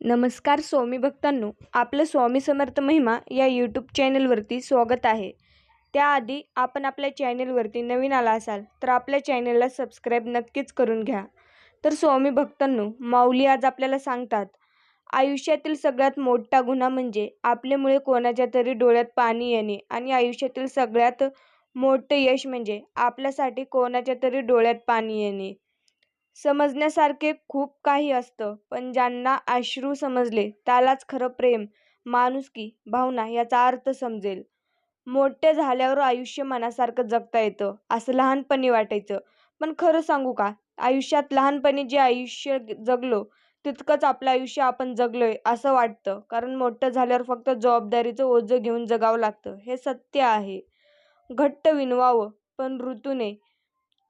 नमस्कार स्वामी भक्तांनो आपलं स्वामी समर्थ महिमा या यूट्यूब चॅनलवरती स्वागत आहे. त्याआधी आपण आपल्या चॅनलवरती नवीन आला असाल तर आपल्या चॅनलला सबस्क्राईब नक्कीच करून घ्या. तर स्वामी भक्तांनो माऊली आज आपल्याला सांगतात आयुष्यातील सगळ्यात मोठा गुन्हा म्हणजे आपल्यामुळे कोणाच्या तरी डोळ्यात पाणी येणे आणि आयुष्यातील सगळ्यात मोठं यश म्हणजे आपल्यासाठी कोणाच्या तरी डोळ्यात पाणी येणे. समजण्यासारखे खूप काही असतं पण ज्यांना अश्रू समजले त्यालाच खरं प्रेम माणुसकी भावना याचा अर्थ समजेल. मोठे झाल्यावर आयुष्य मनासारखं जगता येतं असं लहानपणी वाटायचं. पण खरं सांगू का? आयुष्यात लहानपणी जे आयुष्य जगलो तितकंच आपलं आयुष्य आपण जगलोय असं वाटतं. कारण मोठं झाल्यावर फक्त जबाबदारीचं ओझं घेऊन जगावं लागतं हे सत्य आहे. घट्ट विणवावं पण ऋतूने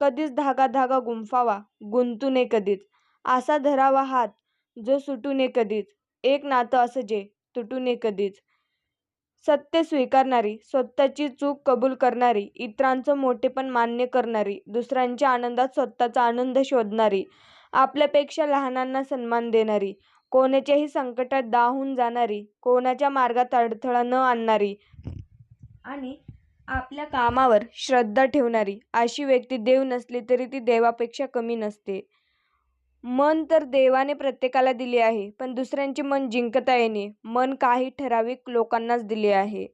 कधीच धागा धागा गुंफावा गुंतू नये कधीच. असा धरावा हात जो सुटू नये कधीच. एक नातं असं जे तुटू नये कधीच. सत्य स्वीकारणारी स्वतःची चूक कबूल करणारी इतरांचं मोठेपण मान्य करणारी दुसऱ्यांच्या आनंदात स्वतःचा आनंद शोधणारी आपल्यापेक्षा लहानांना सन्मान देणारी कोणाच्याही संकटात दाहून जाणारी कोणाच्या मार्गात अडथळा न आणणारी. आणि आपल्या कामावर श्रद्धा ठेवणारी अशी व्यक्ती देव नसली तरी ती देवापेक्षा कमी नसते. मन तर देवाने प्रत्येकाला दिले आहे पण दुसऱ्यांचे मन जिंकता येणे मन काही ठराविक लोकांनाच दिले आहे.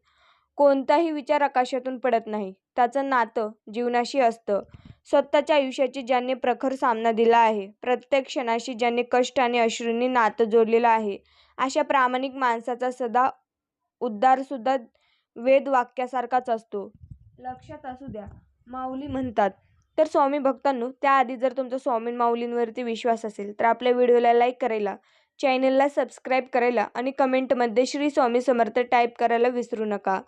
कोणताही विचार आकाशातून पडत नाही. त्याचं नातं जीवनाशी असतं. स्वतःच्या आयुष्याची ज्यांनी प्रखर सामना दिला आहे प्रत्येक क्षणाशी ज्यांनी कष्ट आणि अश्रूंनी नातं जोडलेलं आहे अशा प्रामाणिक माणसाचा सदा उद्धारसुद्धा वेद वाक्यासारखाच असतो. लक्षात असू द्या माऊली म्हणतात. तर स्वामी भक्तांनो त्याआधी जर तुमचा स्वामी माऊलींवरती विश्वास असेल तर आपल्या व्हिडिओला लाईक करायला चॅनलला सबस्क्राईब करायला आणि कमेंटमध्ये श्री स्वामी समर्थ टाईप करायला विसरू नका.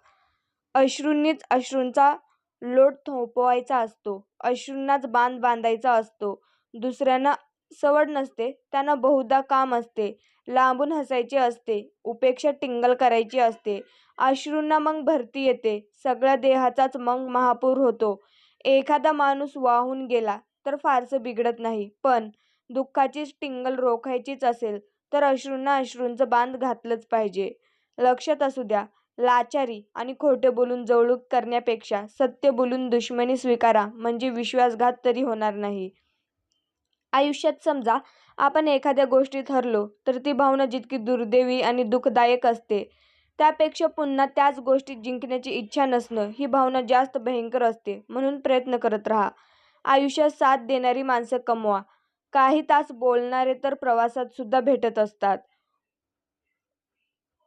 अश्रूंनीच अश्रूंचा लोट थोपवायचा असतो. अश्रूंनाच बांध बांधायचा असतो. दुसऱ्यांना सवड नसते त्यांना बहुधा काम असते लांबून हसायचे असते उपेक्षा टिंगल करायची असते. अश्रूंना मग भरती येते सगळ्या देहाचाच मग महापूर होतो. एखादा माणूस वाहून गेला तर फारसं बिघडत नाही पण दुःखाचीच टिंगल रोखायचीच असेल तर अश्रूंना अश्रूंचं बांध घातलंच पाहिजे. लक्षात असू द्या लाचारी आणि खोटे बोलून जवळूक करण्यापेक्षा सत्य बोलून दुश्मनी स्वीकारा म्हणजे विश्वासघात तरी होणार नाही. आयुष्यात समजा आपण एखाद्या गोष्टीत हरलो तर ती भावना जितकी दुर्दैवी आणि दुःखदायक असते त्यापेक्षा पुन्हा त्याच गोष्टीत जिंकण्याची इच्छा नसणं ही भावना जास्त भयंकर असते म्हणून प्रयत्न करत राहा. आयुष्यात साथ देणारी माणसं कमवा. काही तास बोलणारे तर प्रवासात सुद्धा भेटत असतात.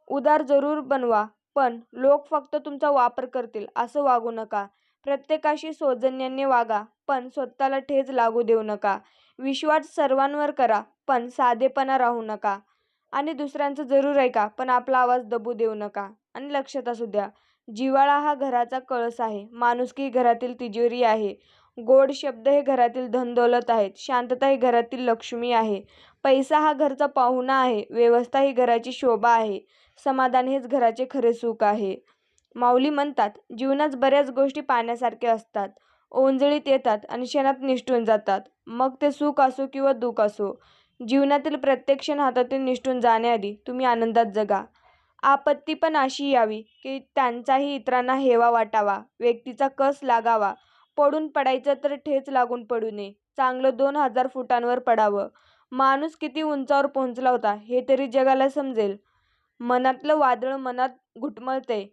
उदार जरूर बनवा पण लोक फक्त तुमचा वापर करतील असं वागू नका. प्रत्येकाशी सौजन्याने वागा पण स्वतःला ठेच लागू देऊ नका. विश्वास सर्वांवर करा पण साधेपणा राहू नका. आणि दुसऱ्यांचं जरूर ऐका पण आपला आवाज दबू देऊ नका. आणि लक्षात असू द्या जिव्हाळा हा घराचा कळस आहे माणुसकी घरातील तिजोरी आहे. गोड शब्द हे घरातील धनदौलत आहेत शांतता ही घरातील लक्ष्मी आहे. पैसा हा घरचा पाहुणा आहे व्यवस्था ही घराची शोभा आहे. समाधान हेच घराचे खरे सुख आहे. माऊली म्हणतात जीवनात बऱ्याच गोष्टी पाहण्यासारख्या असतात. ओंजळीत येतात आणि क्षणात निष्ठून जातात. मग ते सुख असो किंवा दुःख असो जीवनातील प्रत्येक क्षण हातातून निष्ठून जाण्याआधी तुम्ही आनंदात जगा. आपत्ती पण अशी यावी की त्यांचाही इतरांना हेवा वाटावा व्यक्तीचा कस लागावा पडून पडायचं तर ठेच लागून पडू नये चांगलं दोन हजार फुटांवर पडावं. माणूस किती उंचावर पोहोचला होता हे तरी जगाला समजेल. मनातलं वादळ मनात घुटमळतंय.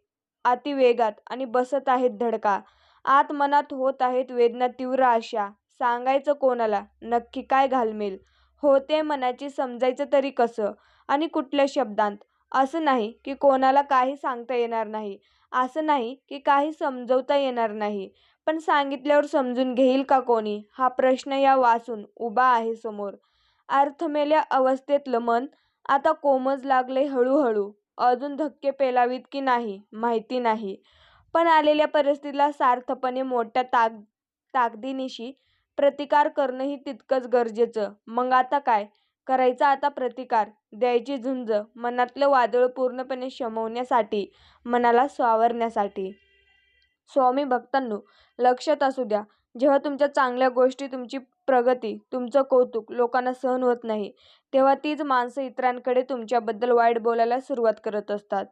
अतिवेगात आणि बसत आहेत धडका. आत मनात होत आहेत वेदना तीव्र आशा. सांगायचं कोणाला? नक्की काय घालमेल? होते मनाची समजायचं तरी कसं? आणि कुठल्या शब्दांत? असं नाही की कोणाला काही सांगता येणार नाही. असं नाही की काही समजवता येणार नाही. पण सांगितल्यावर समजून घेईल का कोणी? हा प्रश्न या वाचून उभा आहे समोर. अर्थमेल्या अवस्थेतलं मन आता कोमज लागले हळूहळू. अजून धक्के पेलावीत की नाही? माहिती नाही. पण आलेल्या परिस्थितीला सार्थपणे मोठ्या ताक ताकदीनिशी प्रतिकार करणंही तितकंच गरजेचं. मग आता काय? करायचा आता प्रतिकार. द्यायची झुंज. मनातलं वादळ पूर्णपणे शमवण्यासाठी मनाला सावरण्यासाठी स्वामी भक्तांनो लक्षात असू द्या. जेव्हा तुमच्या चांगल्या गोष्टी तुमची प्रगती तुमचं कौतुक लोकांना सहन होत नाही तेव्हा तीच माणसं इतरांकडे तुमच्याबद्दल वाईट बोलायला सुरुवात करत असतात.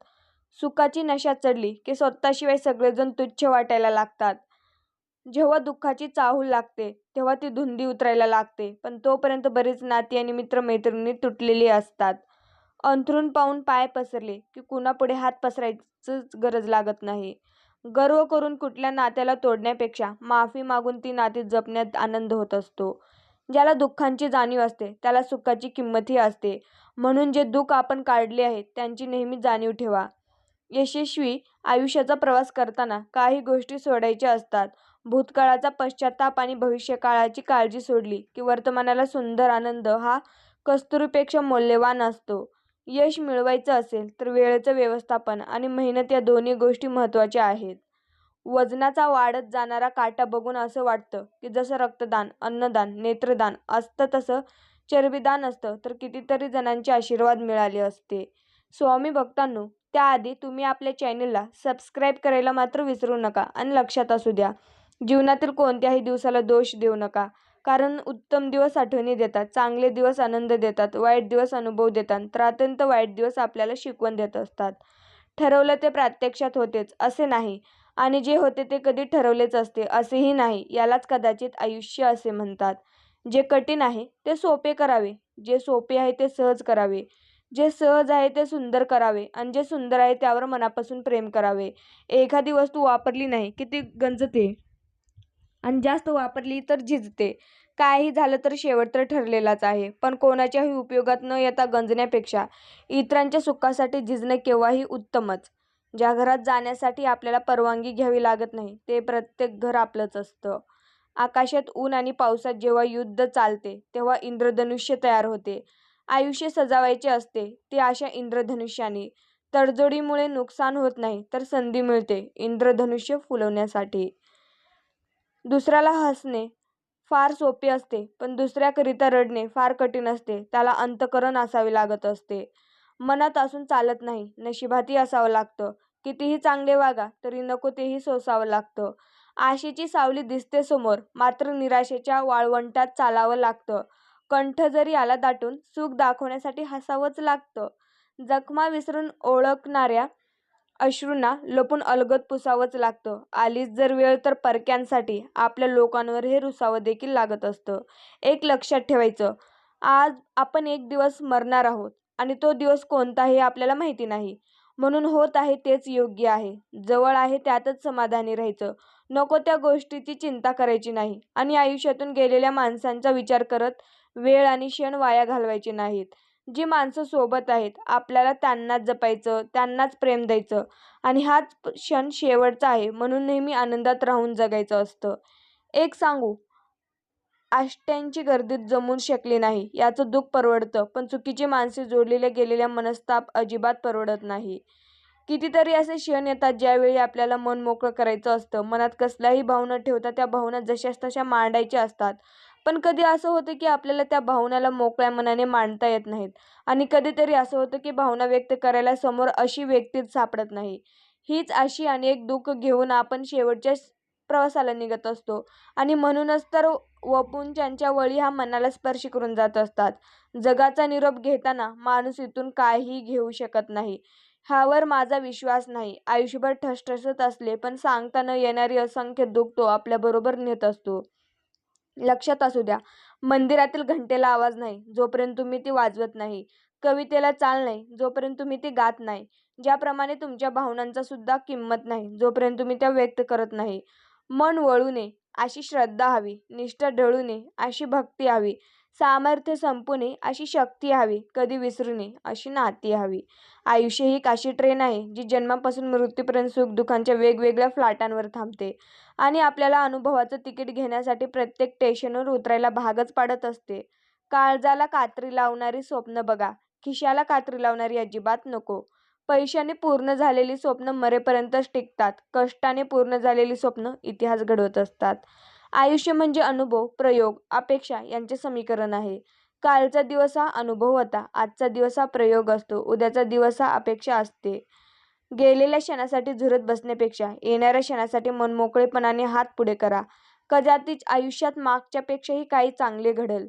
सुखाची नशा चढली की स्वतःशिवाय सगळेजण तुच्छ वाटायला लागतात. जेव्हा दुःखाची चाहूल लागते तेव्हा ती धुंदी उतरायला लागते पण तोपर्यंत बरीच नाती आणि मित्रमैत्रिणी तुटलेली असतात. अंथरूण पाहून पाय पसरले की कुणापुढे हात पसरायचंच गरज लागत नाही. गर्व करून कुठल्या नात्याला तोडण्यापेक्षा माफी मागून ती नाती जपण्यात आनंद होत असतो. ज्याला दुःखांची जाणीव असते त्याला सुखाची किंमतही असते. म्हणून जे दुःख आपण काढले आहे त्यांची नेहमी जाणीव ठेवा. यशस्वी आयुष्याचा प्रवास करताना काही गोष्टी सोडायच्या असतात. भूतकाळाचा पश्चाताप आणि भविष्यकाळाची काळजी सोडली की वर्तमानाला सुंदर आनंद हा कस्तुरीपेक्षा मौल्यवान असतो. यश मिळवायचं असेल तर वेळेचं व्यवस्थापन आणि मेहनत या दोन्ही गोष्टी महत्त्वाच्या आहेत. वजनाचा वाढत जाणारा काटा बघून असं वाटतं की जसं रक्तदान अन्नदान नेत्रदान असतं तसं चरबीदान असतं तर कितीतरी जणांचे आशीर्वाद मिळाले असते. स्वामी भक्तांनो त्याआधी तुम्ही आपल्या चॅनलला सबस्क्राईब करायला मात्र विसरू नका आणि लक्षात असू द्या. जीवनातील कोणत्याही दिवसाला दोष देऊ नका. कारण उत्तम दिवस आठवणी देतात चांगले दिवस आनंद देतात वाईट दिवस अनुभव देतात तर अत्यंत वाईट दिवस आपल्याला शिकवण देत असतात. ठरवलं ते प्रत्यक्षात होतेच असे नाही. आणि जे होते ते कधी ठरवलेच असते असेही नाही यालाच कदाचित आयुष्य असे म्हणतात. जे कठीण आहे ते सोपे करावे. जे सोपे आहे ते सहज करावे. जे सहज आहे ते सुंदर करावे आणि जे सुंदर आहे त्यावर मनापासून प्रेम करावे. एखादी वस्तू वापरली नाही की ती गंजते आणि जास्त वापरली तर झिजते. काही झालं तर शेवट तर ठरलेलाच आहे. पण कोणाच्याही उपयोगात न येता गंजण्यापेक्षा इतरांच्या सुखासाठी झिजणं केव्हाही उत्तमच. ज्या घरात जाण्यासाठी आपल्याला परवानगी घ्यावी लागत नाही ते प्रत्येक घर आपलंच असतं. आकाशात ऊन आणि पावसात जेव्हा युद्ध चालते तेव्हा इंद्रधनुष्य तयार होते. आयुष्य सजावायचे असते ते अशा इंद्रधनुष्याने. तडजोडीमुळे नुकसान होत नाही तर संधी मिळते इंद्रधनुष्य फुलवण्यासाठी. दुसऱ्याला हसणे फार सोपे असते पण दुसऱ्याकरिता रडणे फार कठीण असते त्याला अंतकरण असावे लागत असते. मनात असून चालत नाही नशिबातही असावं लागतं. कितीही चांगले वागा तरी नको तेही सोसावं लागतं. आशेची सावली दिसते समोर मात्र निराशेच्या वाळवंटात चालावं लागतं. कंठ जरी आला दाटून सुख दाखवण्यासाठी हसावंच लागतं. जखमा विसरून ओळखणाऱ्या अश्रूंना लपून अलगद पुसावंच लागतं. आलीच जर वेळ तर परक्यांसाठी आपल्या लोकांवर हे रुसावं देखील लागत असतं. एक लक्षात ठेवायचं आज आपण एक दिवस मरणार आहोत आणि तो दिवस कोणता हे आपल्याला माहिती नाही. म्हणून होत आहे तेच योग्य आहे. जवळ आहे त्यातच समाधानी राहायचं. नको त्या गोष्टीची चिंता करायची नाही. आणि आयुष्यातून गेलेल्या माणसांचा विचार करत वेळ आणि क्षण वाया घालवायचे नाहीत. जी माणसं सोबत आहेत आपल्याला त्यांनाच जपायचं त्यांनाच प्रेम द्यायचं आणि हाच क्षण शेवटचा आहे म्हणून नेहमी आनंदात राहून जगायचं असतं. एक सांगू आष्ट्यांची गर्दीत जमून शकली नाही याचं दुःख परवडतं पण चुकीची माणसे जोडलेल्या गेलेल्या मनस्ताप अजिबात परवडत नाही. कितीतरी असे क्षण येतात ज्यावेळी आपल्याला मन मोकळं करायचं असतं मनात कसल्याही भावना ठेवता त्या भावना जशाच तशा मांडायच्या असतात. पण कधी असं होतं की आपल्याला त्या भावनाला मोकळ्या मनाने मांडता येत नाहीत. आणि कधीतरी असं होतं की भावना व्यक्त करायला समोर अशी व्यक्तीच सापडत नाही. हीच अशी अनेक दुःख घेऊन आपण शेवटच्या प्रवासाला निघत असतो. आणि म्हणूनच तर वपुंच्यांच्या वळी हा मनाला स्पर्श करून जात असतात. जगाचा निरोप घेताना माणूस इथून काही घेऊ शकत नाही. ह्यावर माझा विश्वास नाही. आयुष्यभर ठसठसत असले पण सांगता न येणारी असंख्य दुःख तो आपल्याबरोबर नेत असतो. लक्षात असू द्या. मंदिरातील घंटेला आवाज नाही जोपर्यंत तुम्ही ती वाजवत नाही. कवितेला चाल नाही जोपर्यंत तुम्ही ती गात नाही. ज्याप्रमाणे तुमच्या भावनांचा सुद्धा किंमत नाही जोपर्यंत तुम्ही त्या व्यक्त करत नाही. मन वळू नये अशी श्रद्धा हवी निष्ठा ढळू नये अशी भक्ती हवी. सामर्थ्य संपूने अशी शक्ती हवी कधी विसरू नये अशी नाती हवी. आयुष्य ही काशी ट्रेन आहे जी जन्मापासून मृत्यूपर्यंत सुख दुःखांच्या वेगवेगळ्या फ्लाटांवर थांबते आणि आपल्याला अनुभवाचं तिकीट घेण्यासाठी प्रत्येक स्टेशनवर उतरायला भागच पाडत असते. काळजाला कात्री लावणारी स्वप्न बघा खिशाला कात्री लावणारी अजिबात नको. पैशाने पूर्ण झालेली स्वप्न मरेपर्यंतच टिकतात कष्टाने पूर्ण झालेली स्वप्न इतिहास घडवत असतात. आयुष्य म्हणजे अनुभव प्रयोग अपेक्षा यांचे समीकरण आहे कालचा दिवस हा अनुभव होता आजचा दिवस हा प्रयोग असतो उद्याचा दिवस हा अपेक्षा असते गेलेल्या क्षणासाठी झुरत बसण्यापेक्षा येणाऱ्या क्षणासाठी मनमोकळेपणाने हात पुढे करा कदाचित आयुष्यात मागच्यापेक्षाही काही चांगले घडेल.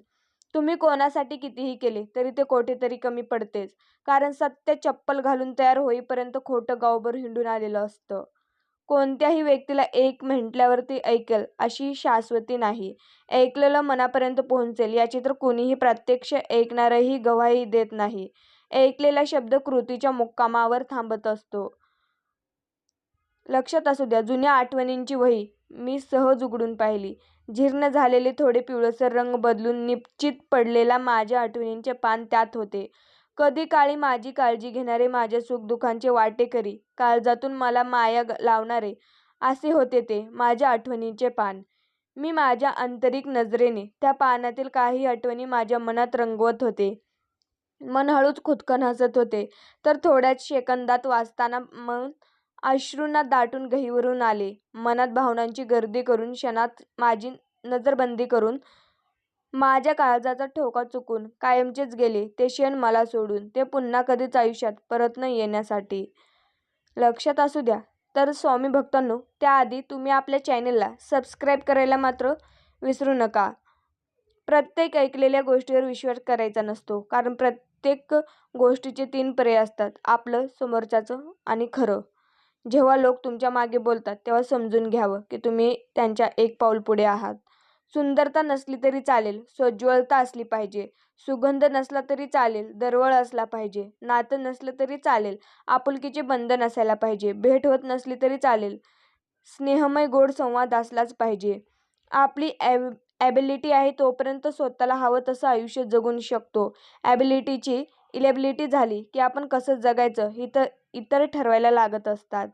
तुम्ही कोणासाठी कितीही केले तरी ते कोठेतरी कमी पडतेच. कारण सत्य चप्पल घालून तयार होईपर्यंत खोटं गावभर हिंडून आलेलं असतं. कोणत्याही व्यक्तीला एक म्हटल्यावरती ऐकेल अशी शाश्वती नाही. ऐकलेलं मनापर्यंत पोहोचेल याची तर कुणीही प्रत्यक्ष ऐकणारही गवाही देत नाही. ऐकलेला शब्द कृतीच्या मुक्कामावर थांबत असतो. लक्षात असू द्या जुन्या आठवणींची वही मी सहज उघडून पाहिली. जीर्ण झालेले थोडे पिवळसर रंग बदलून निश्चित पडलेला माझ्या आठवणींचे पान त्यात होते. कधी काळी माझी काळजी घेणारे, माझ्या सुखदुःखांचे वाटेकरी, काळजातून मला माया लावणारे असे होते ते माझ्या आठवणींचे पान. मी माझ्या आंतरिक नजरेने त्या पानातील काही आठवणी माझ्या मनात रंगवत होते. मन हळूच खुदकन हसत होते. तर थोड्याच सेकंदात वाचताना मन अश्रूंना दाटून गहिवरून आले. मनात भावनांची गर्दी करून, क्षणात माझी नजरबंदी करून, माझ्या काळजाचा ठोका चुकून कायमचेच गेले ते क्षण मला सोडून. ते पुन्हा कधीच आयुष्यात परत न येण्यासाठी. लक्षात असू द्या तर स्वामी भक्तांनो त्याआधी तुम्ही आपल्या चॅनेलला सबस्क्राईब करायला मात्र विसरू नका. प्रत्येक ऐकलेल्या गोष्टीवर विश्वास करायचा नसतो. कारण प्रत्येक गोष्टीचे तीन पर्याय असतात. आपलं, समोरच्याचं आणि खरं. जेव्हा लोक तुमच्या मागे बोलतात तेव्हा समजून घ्यावं की तुम्ही त्यांच्या एक पाऊल पुढे आहात. सुंदरता नसली तरी चालेल, सोज्वळता असली पाहिजे. सुगंध नसला तरी चालेल, दरवळ असला पाहिजे. नातं नसलं तरी चालेल, आपुलकीचे बंधन असायला पाहिजे. भेट होत नसली तरी चालेल, स्नेहमय गोड संवाद असलाच पाहिजे. आपली ॲब ॲबिलिटी आहे तोपर्यंत स्वतःला हवं तसं आयुष्य जगू शकतो. ॲबिलिटीची इलेबिलिटी झाली की आपण कसं जगायचं हे इतर ठरवायला लागत असतात.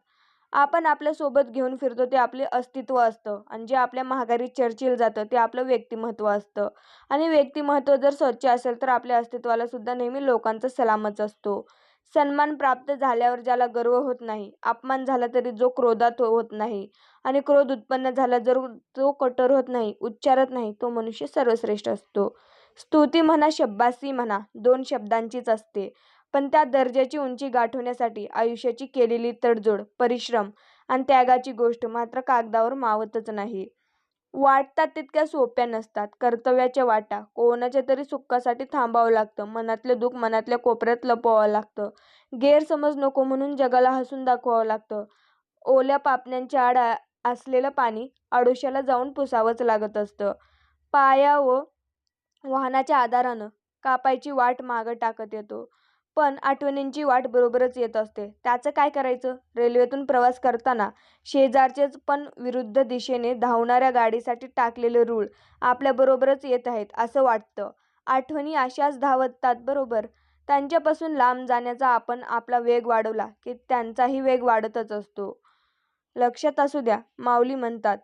आपण आपल्यासोबत घेऊन फिरतो ते आपले अस्तित्व असतं आणि जे आपल्या महागारी चर्चिल जातं ते आपलं व्यक्तिमत्त्व असतं. आणि व्यक्तिमत्व जर स्वच्छ असेल तर आपल्या अस्तित्वाला सुद्धा नेहमी लोकांचा सलामच असतो. सन्मान प्राप्त झाल्यावर ज्याला गर्व होत नाही, अपमान झाला तरी जो क्रोधात हो, होत नाही आणि क्रोध उत्पन्न झाला जर जो कठोर होत नाही, उच्चारत नाही तो मनुष्य सर्वश्रेष्ठ असतो. स्तुती म्हणा शब्बासी म्हणा दोन शब्दांचीच असते. पण त्या दर्जाची उंची गाठवण्यासाठी आयुष्याची केलेली तडजोड, परिश्रम आणि त्यागाची गोष्ट मात्र कागदावर मावतच नाही. वाटतात तितक्या सोप्या नसतात कर्तव्याच्या वाटा. कोणाच्या तरी सुखासाठी थांबावं लागतं. मनातलं दुःख मनातल्या कोपऱ्यात लपवावं लागतं. गैरसमज नको म्हणून जगाला हसून दाखवावं लागतं. ओल्या पापण्यांच्या आड असलेलं पाणी आडोशाला जाऊन पुसावंच लागत असतं. पाया व वाहनाच्या आधारानं कापायची वाट मागं टाकत येतो. पण आठवणींची वाट बरोबरच येत असते. त्याचं काय करायचं? रेल्वेतून प्रवास करताना शेजारचेच पण विरुद्ध दिशेने धावणाऱ्या गाडीसाठी टाकलेले रूळ आपल्याबरोबरच येत आहेत असं वाटतं. आठवणी अशाच धावतात बरोबर. त्यांच्यापासून लांब जाण्याचा आपण आपला वेग वाढवला की त्यांचाही वेग वाढतच असतो. लक्षात असू द्या माऊली म्हणतात,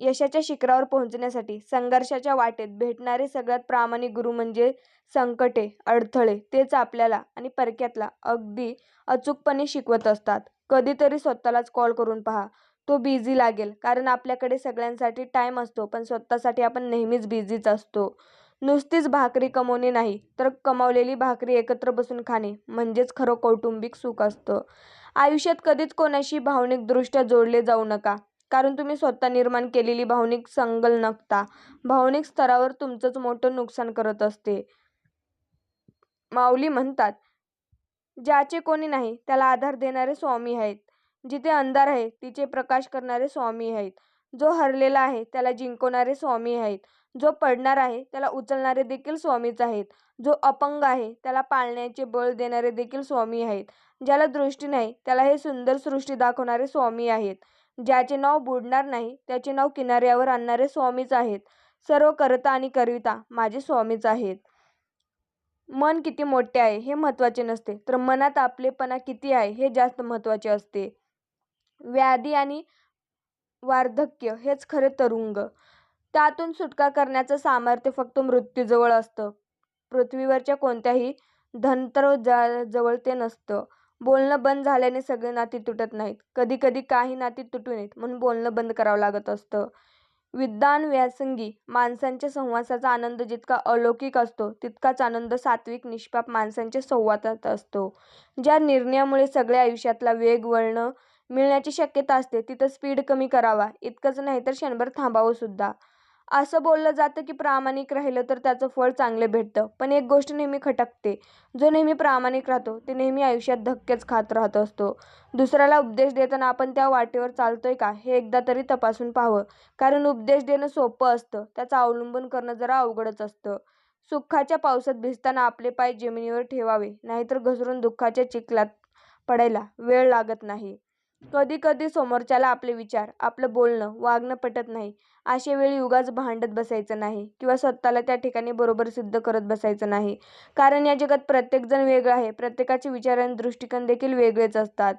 यशाच्या शिखरावर पोहोचण्यासाठी संघर्षाच्या वाटेत भेटणारे सगळ्यात प्रामाणिक गुरु म्हणजे संकटे, अडथळे. तेच आपल्याला आणि परक्यातला अगदी अचूकपणे शिकवत असतात. कधीतरी स्वतःलाच कॉल करून पहा. तो बिझी लागेल. कारण आपल्याकडे सगळ्यांसाठी टाईम असतो पण स्वतःसाठी आपण नेहमीच बिझीच असतो. नुसतीच भाकरी कमवणे नाही तर कमावलेली भाकरी एकत्र बसून खाणे म्हणजेच खरं कौटुंबिक सुख असतं. आयुष्यात कधीच कोणाशी भावनिकदृष्ट्या जोडले जाऊ नका. कारण तुम्ही स्वतः निर्माण केलेली भावनिक संलग्नता भावनिक स्तरावर तुमचंच मोठं नुकसान करत असते. माऊली म्हणतात, ज्याचे कोणी नाही त्याला आधार देणारे स्वामी आहेत. जिथे अंधार आहे तिचे प्रकाश करणारे स्वामी आहेत. जो हरलेला आहे त्याला जिंकवणारे स्वामी आहेत. जो पडणार आहे त्याला उचलणारे देखील स्वामीच आहेत. जो अपंग आहे त्याला पाळण्याचे बळ देणारे देखील स्वामी आहेत. ज्याला दृष्टी नाही त्याला हे सुंदर सृष्टी दाखवणारे स्वामी आहेत. ज्याचे नाव बुडणार नाही त्याचे नाव किनाऱ्यावर आणणारे स्वामीच आहेत. सर्व करता आणि करविता माझे स्वामीच आहेत. मन किती मोठे आहे हे महत्त्वाचे नसते तर मनात आपलेपणा किती आहे हे जास्त महत्त्वाचे असते. व्याधी आणि वार्धक्य हेच खरे तरुंग त्यातून सुटका करण्याचं सामर्थ्य फक्त मृत्यूजवळ असतं. पृथ्वीवरच्या कोणत्याही धनवंतराजवळ ते नसतं. बोलणं बंद झाल्याने सगळे नाती तुटत नाहीत. कधीकधी काही नाती तुटू नयेत म्हणून बोलणं बंद करावं लागत असतं. विद्वान व्यासंगी माणसांच्या संवासाचा आनंद जितका अलौकिक असतो तितकाच आनंद सात्विक निष्पाप माणसांच्या संवादात असतो. ज्या निर्णयामुळे सगळ्या आयुष्यातला वेग, वळणं मिळण्याची शक्यता असते तिथं स्पीड कमी करावा इतकंच नाही तर क्षणभर थांबावं सुद्धा असं बोललं जातं की प्रामाणिक राहिलं तर त्याचं फळ चांगलं भेटतं. पण एक गोष्ट नेहमी खटकते. जो नेहमी प्रामाणिक राहतो ते नेहमी आयुष्यात धक्केच खात राहत असतो. दुसऱ्याला उपदेश देताना आपण त्या वाटेवर चालतोय का हे एकदा तरी तपासून पाहावं. कारण उपदेश देणं सोपं असतं. त्याचं अवलंबन करणं जरा अवघडच असतं. सुखाच्या पावसात भिजताना आपले पाय जमिनीवर ठेवावे नाहीतर घसरून दुःखाच्या चिखलात पडायला वेळ लागत नाही. कधी कधी समोरच्याला आपले विचार आपलं बोलणं वागणं पटत नाही. अशा वेळी उगाच भांडत बसायचं नाही किंवा स्वतःला त्या ठिकाणी बरोबर सिद्ध करत बसायचं नाही. कारण या जगात प्रत्येकजण वेगळं आहे. प्रत्येकाचे विचार आणि दृष्टिकोन देखील वेगळेच असतात.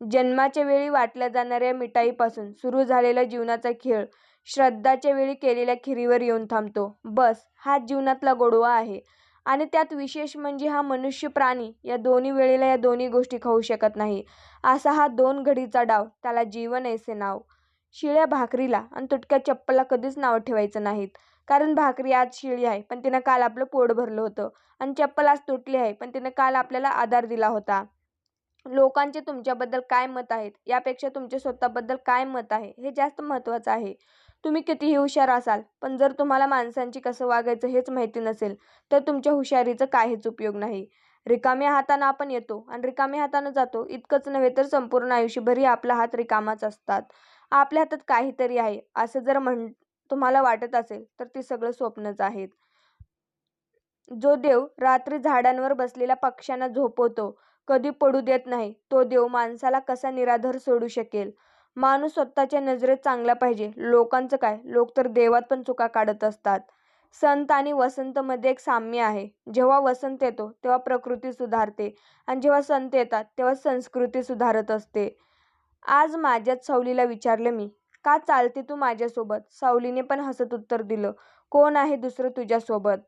जन्माच्या वेळी वाटल्या जाणाऱ्या मिठाईपासून सुरू झालेला जीवनाचा खेळ श्रद्धाच्या वेळी केलेल्या खिरीवर येऊन थांबतो. बस हा जीवनातला गोडवा आहे. आणि त्यात विशेष म्हणजे हा मनुष्य प्राणी या दोन्ही वेळेला या दोन्ही गोष्टी खाऊ शकत नाही. असा हा दोन घडीचा डाव त्याला जीवन ऐसे नाव. शिळ्या भाकरीला आणि तुटक्या चप्पलला कधीच नावं ठेवायचं नाहीत. कारण भाकरी आज शिळी आहे पण तिनं काल आपलं पोट भरलं होतं. आणि चप्पल आज तुटली आहे पण तिनं काल आपल्याला आधार दिला होता. लोकांचे तुमच्याबद्दल काय मत आहेत? यापेक्षा तुमचे स्वतःबद्दल काय मत आहे? हे जास्त महत्त्वाचं आहे. तुम्ही कितीही हुशार असाल पण जर तुम्हाला माणसांची कसं वागायचं हेच माहिती नसेल तर तुमच्या हुशारीचं काहीच उपयोग नाही. रिकाम्या हातानं आपण येतो आणि रिकाम्या हातानं जातो इतकंच नव्हे तर संपूर्ण आयुष्यभरही आपला हात रिकामाच असतात. आपल्या हातात काहीतरी आहे असं जर म्हण तुम्हाला वाटत असेल तर ते सगळं स्वप्नच आहेत. जो देव रात्री झाडांवर बसलेल्या पक्ष्यांना झोपवतो कधी पडू देत नाही तो देव माणसाला कसा निराधार सोडू शकेल? माणूस स्वतःच्या नजरेत चांगला पाहिजे. लोकांचं काय? लोक तर देवात पण चुका काढत असतात. संत आणि वसंतमध्ये एक साम्य आहे. जेव्हा वसंत येतो तेव्हा प्रकृती सुधारते. आणि जेव्हा संत येतात तेव्हा संस्कृती सुधारत असते. आज माझ्याच सावलीला विचारलं मी का चालते तू माझ्यासोबत? सावलीने पण हसत उत्तर दिलं कोण आहे दुसरं तुझ्यासोबत?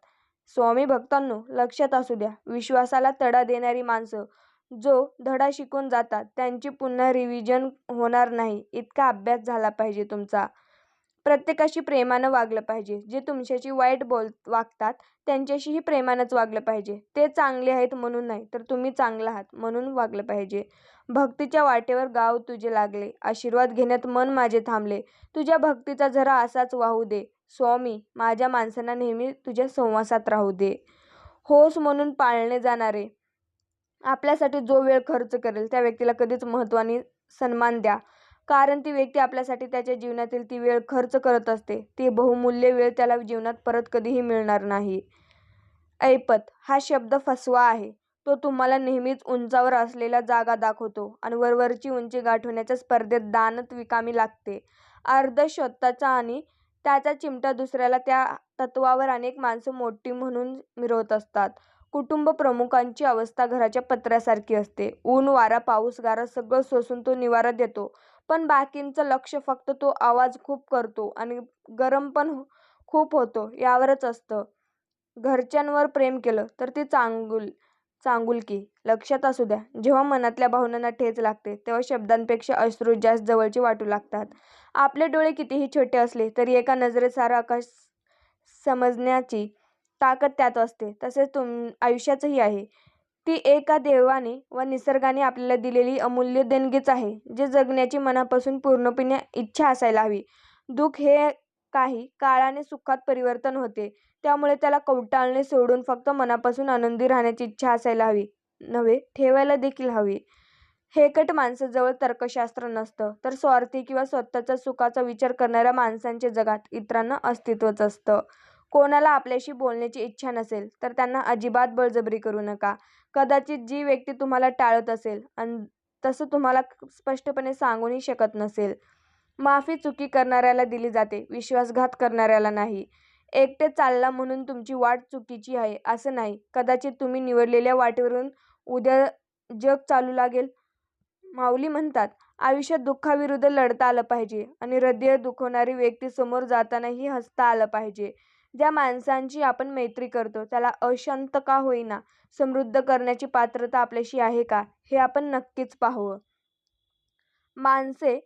स्वामी भक्तांनो लक्षात असू द्या विश्वासाला तडा देणारी माणसं जो धडा शिकून जातात त्यांची पुन्हा रिव्हिजन होणार नाही इतका अभ्यास झाला पाहिजे तुमचा. प्रत्येकाशी प्रेमानं वागलं पाहिजे जे तुमच्याशी वाईट बोल वागतात त्यांच्याशीही प्रेमानंच वागलं पाहिजे. ते चांगले आहेत म्हणून नाही तर तुम्ही चांगला आहात म्हणून वागलं पाहिजे. भक्तीच्या वाटेवर गाव तुझे लागले. आशीर्वाद घेण्यात मन माझे थांबले. तुझ्या भक्तीचा झरा असाच वाहू दे. स्वामी माझ्या माणसांना नेहमी तुझ्या संवासात राहू दे. होस म्हणून पाळले जाणारे. आपल्यासाठी जो वेळ खर्च करेल त्या व्यक्तीला कधीच महत्त्वाने सन्मान द्या. कारण ती व्यक्ती आपल्यासाठी त्याच्या जीवनातील ती वेळ खर्च करत असते. ती बहुमूल्य वेळ त्याला जीवनात परत कधीही मिळणार नाही. ऐपत हा शब्द फसवा आहे. तो तुम्हाला नेहमीच उंचावर असलेला जागा दाखवतो आणि वरवरची उंची गाठवण्याच्या स्पर्धेत दानत विकामी लागते. अर्ध आणि त्याचा चिमटा दुसऱ्याला त्या तत्वावर अनेक माणसं मोठी म्हणून मिरवत असतात. कुटुंब प्रमुखांची अवस्था घराच्या पत्र्यासारखी असते. ऊन वारा पाऊस गारा सगळं सोसून तो निवारा देतो. पण बाकींचं लक्ष फक्त तो आवाज खूप करतो आणि गरम पण हो-, खूप होतो. यावरच असतं. घरच्यांवर प्रेम केलं तर ती चांगुल चांगुलकी लक्षात असू द्या जेव्हा मनातल्या भावनांना ठेच लागते तेव्हा शब्दांपेक्षा अश्रू जास्त जवळचे वाटू लागतात. आपले डोळे कितीही छोटे असले तरी एका नजरेत सारं आकाश समजण्याची ताकद त्यात असते. तसेच तुम आयुष्याचंही आहे. ती एका देवाने व निसर्गाने आपल्याला दिलेली अमूल्य देणगीच आहे जे जगण्याची मनापासून पूर्णपणे इच्छा असायला हवी. दुःख हे काही काळाने सुखात परिवर्तन होते. त्यामुळे त्याला कवटाळणे सोडून फक्त मनापासून आनंदी राहण्याची इच्छा असायला हवी. नव्हे ठेवायला देखील हवी. हेकट माणसाजवळ तर्कशास्त्र नसतं तर स्वार्थी किंवा स्वतःच्या सुखाचा विचार करणाऱ्या माणसांच्या जगात इतरांना अस्तित्वच असतं. कोणाला आपल्याशी बोलण्याची इच्छा नसेल तर त्यांना अजिबात बळजबरी करू नका. कदाचित जी व्यक्ती तुम्हाला टाळत असेल आणि तसं तुम्हाला स्पष्टपणे सांगूही शकत नसेल. माफी चुकी करणाऱ्याला दिली जाते विश्वासघात करणाऱ्याला नाही. एकटे चालला म्हणून तुमची वाट चुकीची आहे असं नाही. कदाचित तुम्ही निवडलेल्या वाटेवरून उद्या जग चालू लागेल. माऊली म्हणतात आयुष्यात दुःखाविरुद्ध लढता आलं पाहिजे आणि हृदय दुखवणारी व्यक्ती समोर जातानाही हसता आलं पाहिजे. ज्या माणसांची आपण मैत्री करतो त्याला अशांत का होईना समृद्ध करण्याची पात्रता आपल्याशी आहे का हे आपण नक्कीच पाहावं. माणसे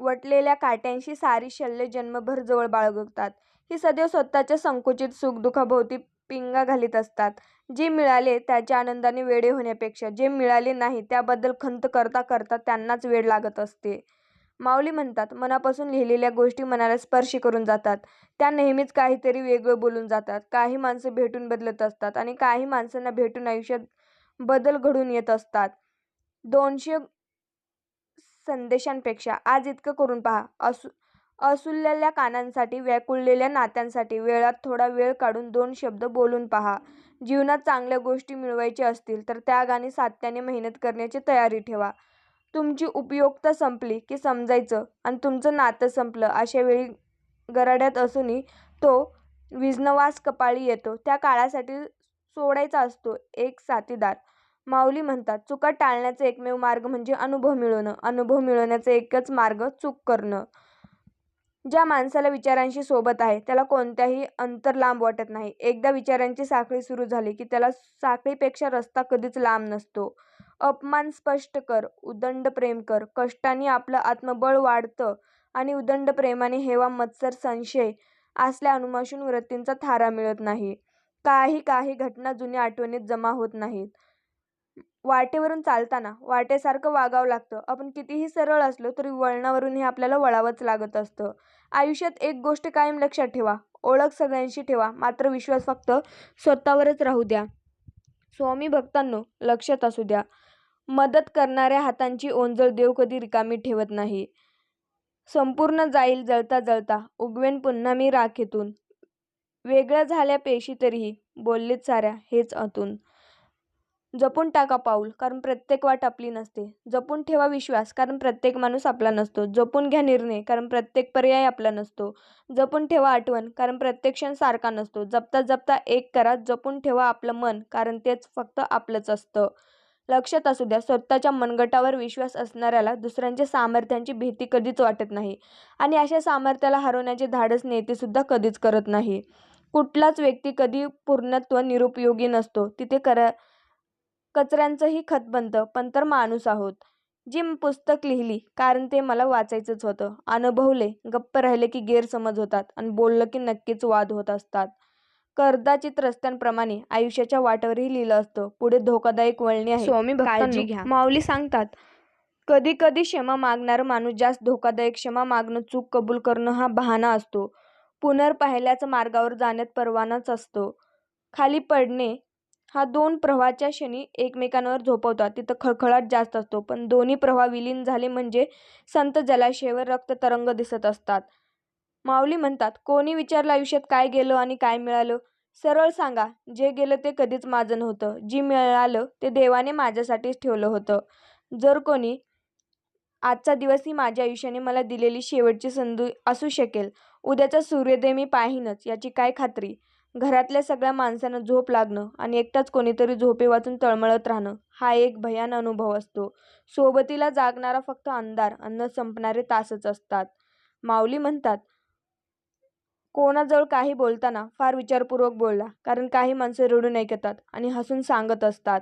वटलेल्या काट्यांशी सारी शल्य जन्मभर जवळ बाळगतात. ही सदैव स्वतःच्या संकुचित सुखदुःखाभोवती पिंगा घालीत असतात. जे मिळाले त्याच्या आनंदाने वेडे होण्यापेक्षा जे मिळाले नाही त्याबद्दल खंत करता करता त्यांनाच वेड लागत असते. माऊली म्हणतात मनापासून लिहिलेल्या गोष्टी मनाला स्पर्श करून जातात. त्या नेहमीच काहीतरी वेगळं बोलून जातात. काही माणसं भेटून बदलत असतात आणि काही माणसांना भेटून आयुष्यात बदल घडून येत असतात. दोनशे संदेशांपेक्षा आज इतकं करून पहा. असू असुललेल्या कानांसाठी व्याकुळलेल्या नात्यांसाठी वेळात थोडा वेळ काढून दोन शब्द बोलून पहा. जीवनात चांगल्या गोष्टी मिळवायच्या असतील तर त्याग आणि सातत्याने मेहनत करण्याची तयारी ठेवा. तुमची उपयुक्तता संपली की समजायचं आणि तुमचं नातं संपलं अशा वेळी गराड्यात असूनही तो विजनवास कपाळी येतो. त्या काळासाठी सोडायचा असतो एक साथीदार. माऊली म्हणतात चुका टाळण्याचा एकमेव मार्ग म्हणजे अनुभव मिळवणं. अनुभव मिळवण्याचा एकच मार्ग चूक करणं. ज्या माणसाला विचारांशी सोबत आहे त्याला कोणत्याही अंतर लांब वाटत नाही. एकदा विचारांची साखळी सुरू झाली की त्याला साखळीपेक्षा रस्ता कधीच लांब नसतो. अपमान स्पष्ट कर उदंड प्रेम कर. कष्टाने आपलं आत्मबळ वाढतं आणि उदंड प्रेमाने हेवा मत्सर संशय असल्या अनुमाशून वृत्तींचा थारा मिळत नाही. काही काही घटना जुन्या आठवणीत जमा होत नाहीत. वाटेवरून चालताना वाटेसारखं वागावं लागतं. आपण कितीही सरळ असलो तरी वळणावरून हे आपल्याला वळावंच लागत असतं. आयुष्यात एक गोष्ट कायम लक्षात ठेवा. ओळख सगळ्यांशी ठेवा. मात्र विश्वास फक्त स्वतःवरच राहू द्या. स्वामी भक्तांनो लक्षात असू द्या. मदत करणाऱ्या हातांची ओंजळ देव कधी रिकामी ठेवत नाही. संपूर्ण जाईल जळता जळता. उगवेन पुन्हा मी राखेतून. वेगळ्या झाल्या पेशी तरीही. बोललेत साऱ्या हेच अतून. जपून टाका पाऊल कारण प्रत्येक वाट आपली नसते. जपून ठेवा विश्वास कारण प्रत्येक माणूस आपला नसतो. जपून घ्या निर्णय कारण प्रत्येक पर्याय आपला नसतो. जपून ठेवा आठवण कारण प्रत्येक क्षण सारखा नसतो. जपता जपता एक करा जपून ठेवा आपलं मन कारण तेच फक्त आपलंच असतं. लक्षात असू द्या स्वतःच्या मनगटावर विश्वास असणाऱ्याला दुसऱ्यांच्या सामर्थ्यांची भीती कधीच वाटत नाही. आणि अशा सामर्थ्याला हरवण्याचे धाडस नेतेसुद्धा कधीच करत नाही. कुठलाच व्यक्ती कधी पूर्णत्व निरुपयोगी नसतो. तिथे करा कचऱ्यांचंही खत बनतं पण तर माणूस आहोत. जी पुस्तक लिहिली कारण ते मला वाचायचंच होतं. अनुभवले गप्प राहिले की गैरसमज होतात आणि बोललं की नक्कीच वाद होत असतात. कर्दाचित रस्त्यांप्रमाणे आयुष्याच्या वाटेवरही लिहिलं असतं. पुढे धोकादायक वळणे आहे. स्वामी काळजी घ्या. माऊली सांगतात कधी कधी क्षमा मागणारा माणूस जास्त धोकादायक क्षमा मागणं चूक कबूल करणं हा बहाणा असतो. पुनर्पाहिल्याचं मार्गावर जाण्यात परवानाच असतो. खाली पडणे हा दोन प्रवाहाच्या क्षणी एकमेकांवर झोपवतात. तिथं खळखळाट जास्त असतो पण दोन्ही प्रवाह विलीन झाले म्हणजे संत जलाशयावर रक्ततरंग दिसत असतात. माऊली म्हणतात कोणी विचारलं आयुष्यात काय गेलं आणि काय मिळालं? सरळ सांगा जे गेलं ते कधीच माझं नव्हतं. जी मिळालं ते देवाने माझ्यासाठीच ठेवलं होतं. जर कोणी आजचा दिवस ही माझ्या आयुष्याने मला दिलेली शेवटची संधी असू शकेल. उद्याचा सूर्योदय मी पाहीनच याची काय खात्री? घरातल्या सगळ्या माणसांना झोप लागणं आणि एकटाच कोणीतरी झोपे वाचून तळमळत राहणं हा एक भयान अनुभव असतो. सोबतीला जागणारा फक्त अंधार अन्न संपणारे तासच असतात. माऊली म्हणतात कोणाजवळ काही बोलताना फार विचारपूर्वक बोलला कारण काही माणसं रडून ऐकतात आणि हसून सांगत असतात.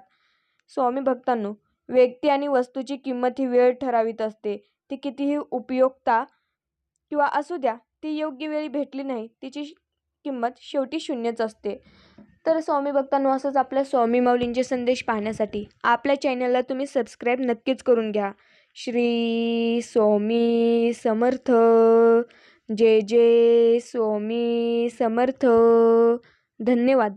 स्वामी भक्तांनो व्यक्ती आणि वस्तूची किंमत ही वेळ ठरावित असते. ती कितीही उपयोगता किंवा असू द्या ती योग्य वेळी भेटली नाही तिची किंमत शेवटी शून्यच असते. तर स्वामी भक्तांनो असंच आपल्या स्वामी माऊलींचे संदेश पाहण्यासाठी आपल्या चॅनलला तुम्ही सबस्क्राईब नक्कीच करून घ्या. श्री स्वामी समर्थ. जय जय स्वामी समर्थ. धन्यवाद.